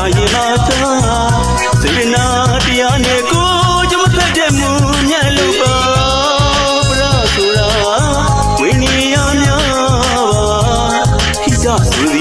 နာရင်မာတာစေနာတရားနဲ့ကိုကျမသက်တဲ့မူညံ့လို့ပါပရဆိုတာဝိနည်းများပါခိစသူ